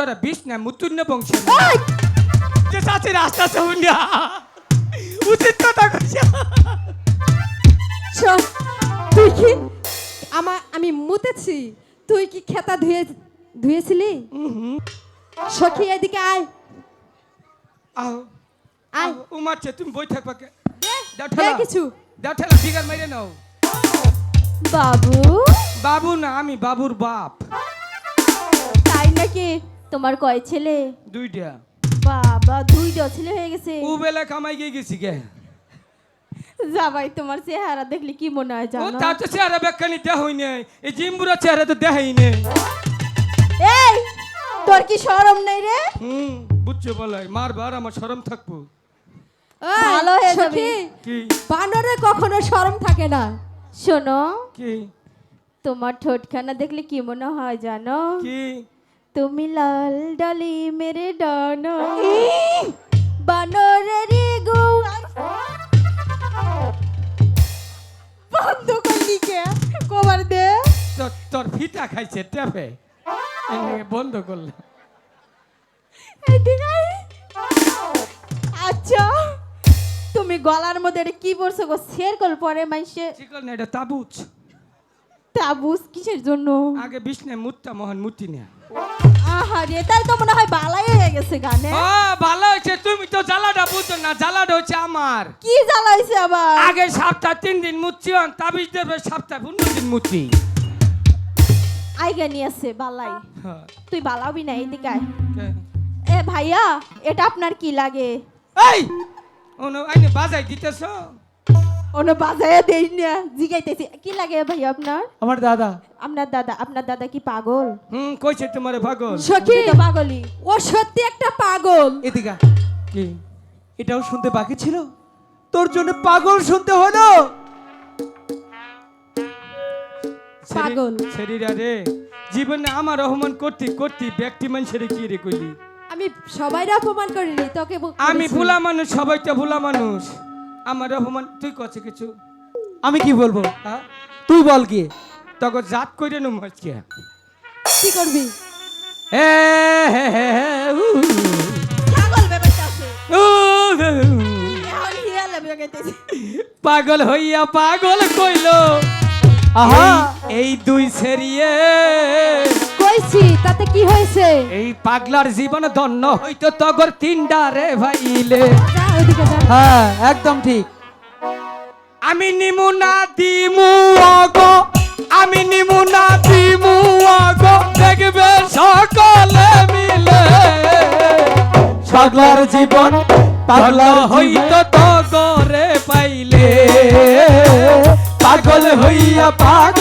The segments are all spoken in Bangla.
তোরা বিষ না মুতুন্য বংশ যে চাচি রাস্তা চৌনিয়া উচিত কথা কইছে তুই কি আমার আমি মুতেছি? তুই কি খেতা ধুয়ে ধুয়েছিলি? সখী এদিকে আয়। আও আয়। ও মারছে তুমি বই থাকবা কে? দাও ঠেলা। কিছু। দাও ঠেলা ফিগার মেরে নাও। বাবু? বাবু না আমি বাবুর বাপ। তাই নাকি? তোমার কয় ছেলে? দুইটা। বাবা দুইটা ছেলে হয়ে গেছে। ও বেলা কামাই গিয়ে গেছি গে। যাবাই তোমার চেহারা দেখলে কি মনে হয় ও জানো? তা তো চেহারা বেকানি দেহ হই নাই। এই জিম্বুরা চেহারা তো দেখাই নেই। এই তোর কি শরম নেই রে? হুম বুঝছ বলাই। মারবার আমার শরম থাকব। ভালো হয়ে যাবে। কি? বানরে কখনো শরম থাকে না। শোনো কি? তোমার ঠোঁটখানা দেখলে কি মনে হয় জানো? কি? তুমি লাল ডালি মেরে ডানো। বানরেরই গো। বন্ধ করলি কে? কবার দে। তোর তোর ফিতা খাইছে টেপে এনে বন্ধ করলে আচ্ছা তুমি গলার মধ্যে এটা কি পরছো গো? শের কল পরে মাইসে। চিকন না এটা তাবুজ। তাবুস কিসের জন্য? আগে বিষ্ণে মুত্তা মোহন মুতি না আহা রে তাই তো মনে হয় বালাই হয়ে গেছে গানে। ও ভালো হয়েছে তুমি তো জ্বালাটা বুঝতো না জ্বালাটা হচ্ছে আমার। কি জ্বালাইছে আবার? আগে সপ্তাহ তিন দিন মুচ্ছি হন তাবিজ দেবে সপ্তাহ পনেরো দিন মুচ্ছি। আইগা নিয়ে আসছে বালাই। হ্যাঁ, তুই বালাবি না এদিকে আয়। এ ভাইয়া এটা আপনার কি লাগে? এই! ও আইনে বাজাই দিতেছ? ওনো বাজায় দেই না জিগাইতেছি কি লাগে ভাইয়া আপনার আমার দাদা আপনার দাদা আপনার দাদা কি পাগল হুম কইছে তোমারে পাগল সখী তো পাগলই ও সত্যি একটা পাগল এদিকা কি এটাও শুনতে বাকি ছিল তোর জন্য পাগল শুনতে হলো পাগল। শরীরা রে জীবনে আমার অপমান করতি করতি ব্যক্তি মানুষের কি রে কইলি আমি সবাইরে অপমান করিনি তোকে আমি। ভুলা মানুষ সবাই তো ভুলা মানুষ আমার অপমান তুই করছে কিছু? আমি কি বলব? হ্যাঁ তুই বল কি তখন জাত করে নুম আজকে। কি করবি? হে হে হে হে, উ, পাগল ব্যাপারটা আছে। পাগল হইয়া পাগল কইল। আহা এই দুই সেরিয়ে কইছি তাতে কি হয়েছে? এই পাগলার জীবন ধন্য হইতো তগর তিনডা রে ভাইলে। হ্যাঁ একদম ঠিক। আমি নিমু না দিমু অগো আমি নিমু না দিমু অগো দেখবে সকলে মিলে। পাগলার জীবন পাগলা হইতো তগরে পাইলে। পাগল হইয়া পাগল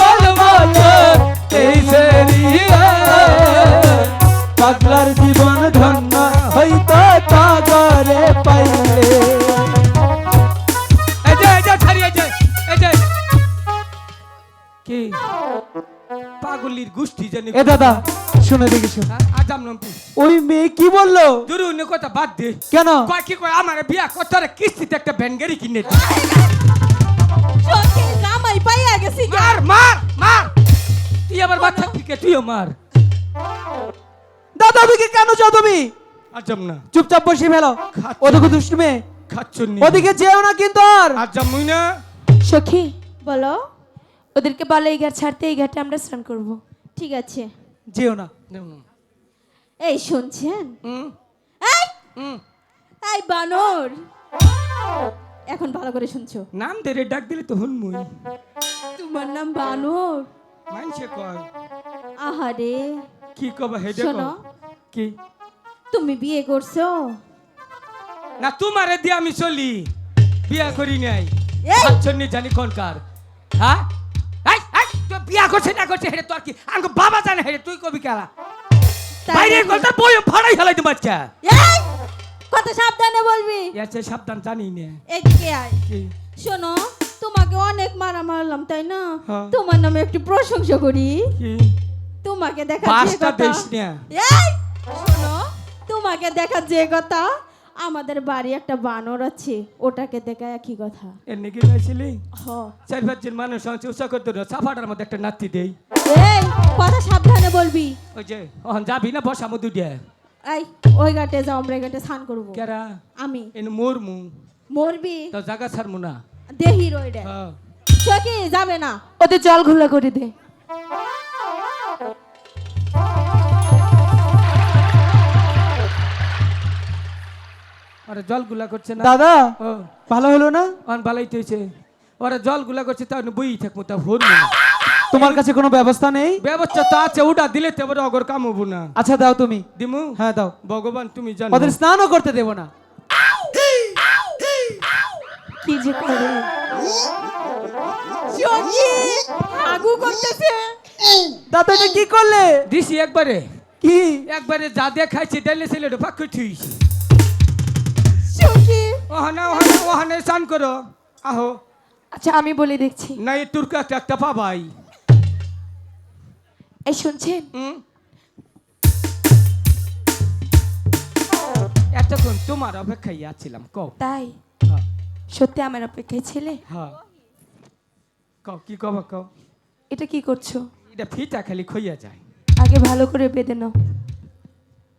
কি? পাগলির গোষ্ঠী জানি এ দাদা শুনে দেখি হ্যাঁ, আজাম ওই মেয়ে কি বলল? দূর অন্য কথা বাদ দে। কেন? কয় কি কয় আমার বিয়া করতে হলে কিস্তিতে একটা ভ্যান গাড়ি কিনে দে। সত্যি জামাই পাইয়া গেছি মার মার মার। তুই আবার বাচ্চা তুইও মার। দাদা কেন যাও তুমি? আজাম না। চুপচাপ বসে ফেলো। ওদিকে দুষ্টু মেয়ে খাচ্ছুন ওদিকে যেও না কিন্তু আর। আজাম না। সখী বলো। ওদেরকে বলে এই ঘাট ছাড়তে এই ঘাটে আমরা স্নান করব। ঠিক আছে। যেও না। এই শুনছেন? হুম। এই! হুম। এই বানর! এখন ভালো করে শুনছো। নাম ধরে ডাক দিলে তো হুন মুই তোমার নাম বানর? মানছে কয় আহারে। কি কবা হে দেখো শোনো। কি? তুমি বিয়ে করছ? না তোমারে দিয়ে আমি চলি। বিয়া করি নাই। এই! খাচ্ছন্নি জানি কোনকার হ্যাঁ? বিয়া করছে না করছে হেরে তোর কি? আঙ্গ বাবা জানে হেরে তুই কবি কেলা বাইরে নাকি? গলতার বই ফাড়াই ফেলাই তো বাচ্চা এই কত সাবধানে বলবি? এসে সাবধান জানি না। এদিকে আয়? শোনো তোমাকে অনেক মারা মারলাম তাই না? হ্যাঁ। তোমার নামে একটু প্রশংসা করি। তোমাকে দেখা যে পাঁচটা কথা। দেশ না। এই শোনো তোমাকে দেখা যে কথা আমাদের বাড়ি একটা বানর আছে ওটাকে দেখে একই কথা। এর নাকি গাইছিলি হ। চার পাঁচজন মানুষ আছে উৎসাহ করতে সাফাটার মধ্যে একটা নাতি দেই। এই কথা সাবধানে বলবি। ওই যে ওহন যাবি না বসা মধু দিয়ে। এই ওই ঘাটে যাও আমরা এই ঘাটে স্নান করব। কেরা? আমি। এন মোর মু মরবি? তো জায়গা ছাড়মু না। দেহি রইডে। হ্যাঁ সখী যাবে না। ওদের জল ঘোলা করে দে। ওরা জলগুলা করছে না। দাদা ও। ভালো হলো না? অন ভালোই হয়েছে। ওরা জলগুলা করছে তা বই থাকব তা ভোর তোমার কাছে কোনো ব্যবস্থা নেই? ব্যবস্থা তো আছে ওটা দিলে তো এবারে অগর কাম হব না। আচ্ছা দাও তুমি। দিমু? হ্যাঁ দাও। ভগবান তুমি জানো। ওদের স্নানও করতে দেবো না। কি যে করে? সখী আগু করতেছে। দাদা এটা কি করলে? দিছি একবারে। কি? একবারে যা দেখাইছে ডাইলে ছেলে পাক থুইছি সখী ওহানে ওহানে ওহানে স্নান করো। আহো। আচ্ছা আমি বলে দেখছি। না এই তুর্ক একটা একটা পাবাই। এই শুনছেন? এতক্ষণ তোমার অপেক্ষায় আছিলাম কও। তাই? হ্যাঁ। সত্যি আমার অপেক্ষায় ছিলে? হ্যাঁ। কও কি কব কও? এটা কি করছ? এটা ফিটা খালি খইয়া যায়। আগে ভালো করে বেঁধে নাও।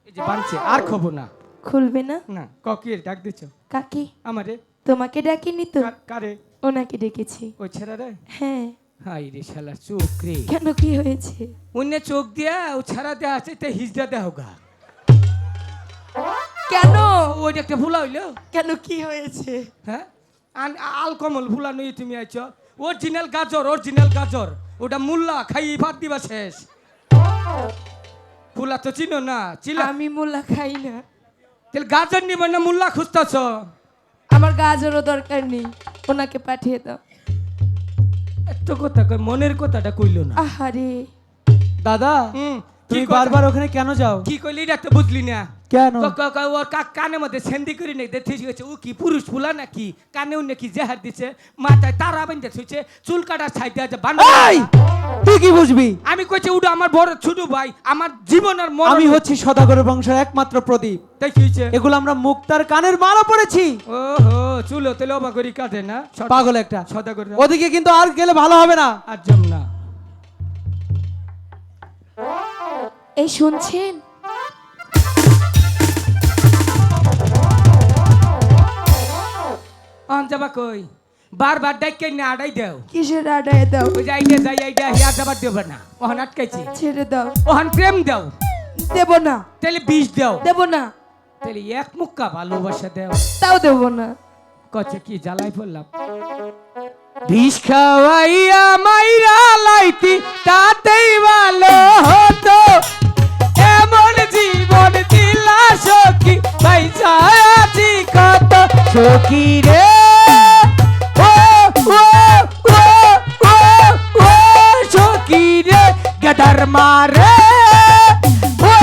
এই যে বানছে আর খবো না। খুলবে না? না ক কি এর ডাক দিছ। কাকি আমারে? তোমাকে ডাকিনি তো? কারে? ওনাকে ডেকেছি। ওই ছেড়া রে হ্যাঁ হাই রে শালা চোখ রে। কেন কি হয়েছে? অন্য চোখ দিয়া ও ছাড়া দেয়া আছে তে হিজড়া দেয়া হোগা কেন? ওই একটা ভুলা হইল। কেন কি হয়েছে? হ্যাঁ? আন আল কমল ভুলা নই তুমি আইছ। অরিজিনাল গাজর অরিজিনাল গাজর। ওটা মুল্লা খাই ভাত দিবা শেষ। ফুলা তো চিনো না চিলা আমি মূলা খাই না। তাহলে গাজর নিব না মুল্লা খুঁজতেছ? আমার গাজরও দরকার নেই ওনাকে পাঠিয়ে দাও। এত কথা কই মনের কথাটা কইলো না। আহারে। দাদা তুমি বারবার ওখানে কেন যাও? কি কইলি এটা তো বুঝলি না। কেন? ওর কা- কানের মধ্যে সেন্দি করে নেই দেখতে গেছে ও কি পুরুষ ফুলা নাকি? কানেও নাকি জেহার দিছে মাথায় তারা বেঁধে থুইছে চুল কাটার সাইডে আছে এই! তুই কি বুঝবি? আমি কইছি উডো আমার বড় ছোট ভাই আমার জীবনের মরণ আমি হচ্ছি সদাগরের বংশের একমাত্র প্রদীপ। তাই কি হইছে এগুলো আমরা মুক্তার কানের মালা পড়েছি ওহো চুলো তেলে অবা করি কাটে না? পাগল একটা। সদা করে ওদিকে কিন্তু আর গেলে ভালো হবে না। আর জম না। এই শুনছেন? আন যাবা কই? বারবার ডাইকে না আড়াই দেও। কিসের আডায় দাও? ওই যে আইডিয়া যাই আইডিয়া হিয়া যাবার দেব না। ওহান আটকাইছি ছেড়ে দাও। ওহান প্রেম দাও। দেব না। তাহলে বিষ দাও। দেব না। তাহলে এক মুক্কা ভালোবাসা দাও। তাও দেব না। কচ্ছে কি জ্বালাই পড়লাম বিষ খাওয়াইয়া মাইরা লাইতি তাতেই ভালো হতো। এমন জীবন দিলা সখী পয়সা আছি কত সখী রে। মারে ও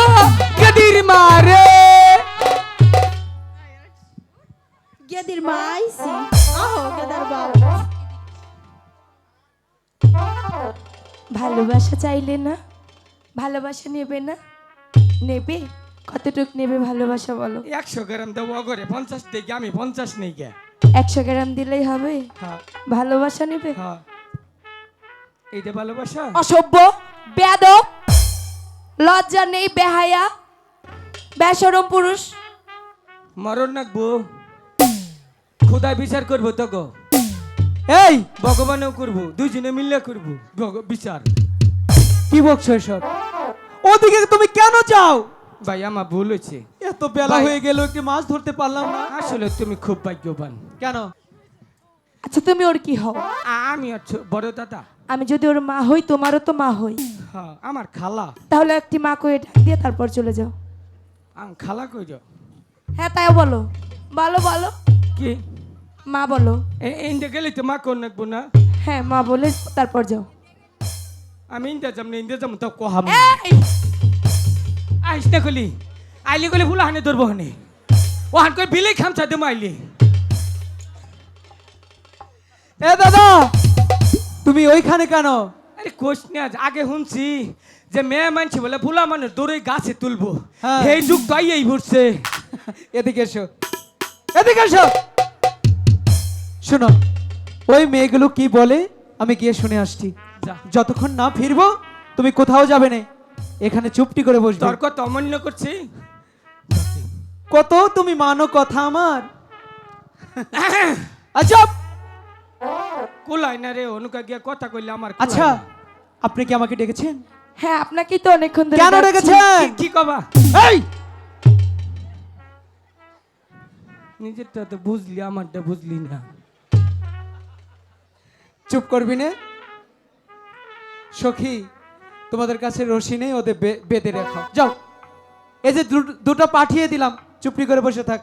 ও গদির মারে। গেদির মা আইছি আহো গেদার বাপ। ভালোবাসা চাইলে না ভালোবাসা নেবে না। নেবে? কতটুক নেবে ভালোবাসা বলো? একশো গ্রাম দেবো অগরে পঞ্চাশ দেখি আমি পঞ্চাশ নেই গে একশো গ্রাম দিলেই হবে? হ্যাঁ। ভালোবাসা নেবে? হ্যাঁ। এইটা ভালোবাসা? অসভ্য? বেদ লজ্জা নেই বেহায়া বেসরম পুরুষ। মরণ নাকবো খোদায় বিচার করব তো গো। এই ভগবানও করব দুজনে মিললে করব ভগ- বিচার। কি বকছো এসব? ওদিকে তুমি কেন যাও? ভাই আমার ভুল হয়েছে। এত বেলা ভাই- হয়ে গেল একটি মাছ ধরতে পারলাম না। আসলে তুমি খুব ভাগ্যবান। কেন? আচ্ছা তুমি ওর কি হও? আ- আমি হচ্ছে বড় দাদা। আমি যদি ওর মা হই তোমারও তো মা হই। হ্যাঁ আমার খালা। তাহলে একটি মা কই ডাক দিয়ে তারপর চলে যাও। আম খালা কই যাও? হ্যাঁ তাই বলো। বলো বলো। কি? মা বলো। ইন্দে গেলে তো মা কোন নাকবো না? হ্যাঁ মা বলে তারপর যাও। আমি ইন্দে যাম না ইন্দে যাম তো কহাম না কলি আইলি গলি ফুলা হানে ধরবো হানে। ও হান করে বিলে খামছা দেবো আইলি। এ দাদা! তুমি ওইখানে কেন? আরে কোশ নে আজ আগে শুনছি যে মেয়ে মানছি বলে ফুলা মানুষ দৌড়ে গাছে তুলবো। হ্যাঁ। সেই যুগ তো আইয়াই ঘুরছে। এদিকে এসো। এদিকে এসো। শোনো ওই মেয়েগুলো কি বলে? আমি গিয়ে শুনে আসছি। যতক্ষণ না ফিরবো তুমি কোথাও যাবে না। এখানে চুপটি করে বসবে। তোর কথা অমান্য করছি? কত তুমি মানো কথা আমার? আচ্ছা। কুলাই না রে অনুকা গিয়া কথা কইলে আমার আচ্ছা। আপনি কি আমাকে ডেকেছেন? হ্যাঁ আপনাকেই তো অনেকক্ষণ ধরে কেন ডাকছি। ডেকেছেন? কি- কবা? এই! নিজেরটা তো বুঝলি আমারটা বুঝলি না। চুপ করবি না? সখী তোমাদের কাছে রশি নেই ওদের বে- বেঁধে রেখো। যাও। এই যে দু- দুটো পাঠিয়ে দিলাম। চুপটি করে বসে থাক।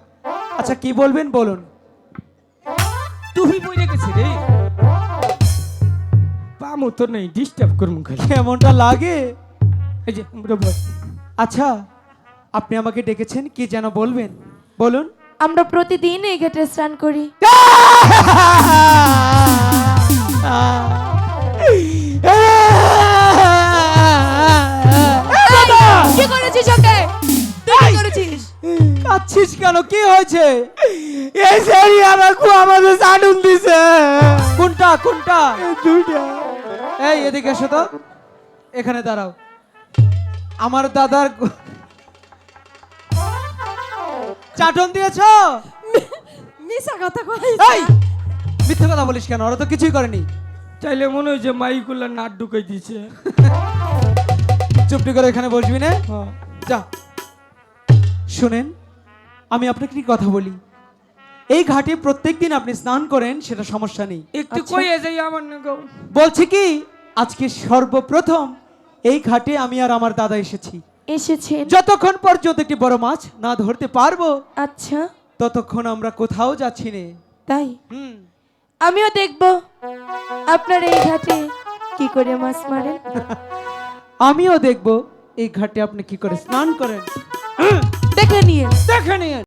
আচ্ছা কি বলবেন বলুন। তুই বইরে গেছি রে? পামো তো নেই ডিস্টার্ব করমু খালি। কেমনটা লাগে? এই যে আমরা বস। আচ্ছা আপনি আমাকে ডেকেছেন কি যেন বলবেন? বলুন। আমরা প্রতিদিন এই ঘাটে স্নান করি। কি করেছিস ওকে? তুই কি করেছিস? কাচ্ছিস কেন? কি হয়েছে? এই সেরি আমাকে আমাদের সাডুন দিছে। কোনটা কোনটা? দুইটা। এই এদিকে এসো তো। এখানে দাঁড়াও। আমার দাদার চাটন দিয়েছ? মিশা কথা কই এই মিথ্যে কথা বলিস কেন? ওরা তো কিছুই করেনি। চাইলে মনে হয় যে মাইগুলা নাট ঢুকাই দিয়েছে। চুপটি করে এখানে বসবি না? যা। শুনেন আমি আপনাকে কি কথা বলি? এই ঘাটে প্রত্যেকদিন আপনি স্নান করেন সেটা সমস্যা নেই। একটু কইয়ে যাই আমার না গো কি আজকে সর্বপ্রথম এই ঘাটে আমি আর আমার দাদা এসেছি। এসেছেন? যতক্ষণ পর্যন্ত একটি বড় মাছ না ধরতে পারব আচ্ছা। ততক্ষণ আমরা কোথাও যাচ্ছি না। তাই? হুম। আমিও দেখব। আপনার এই ঘাটে কি করে মাছ মারেন? আমিও দেখব এই ঘাটে আপনি কি করে স্নান করেন। দেখে নিয়ে। দেখে নিন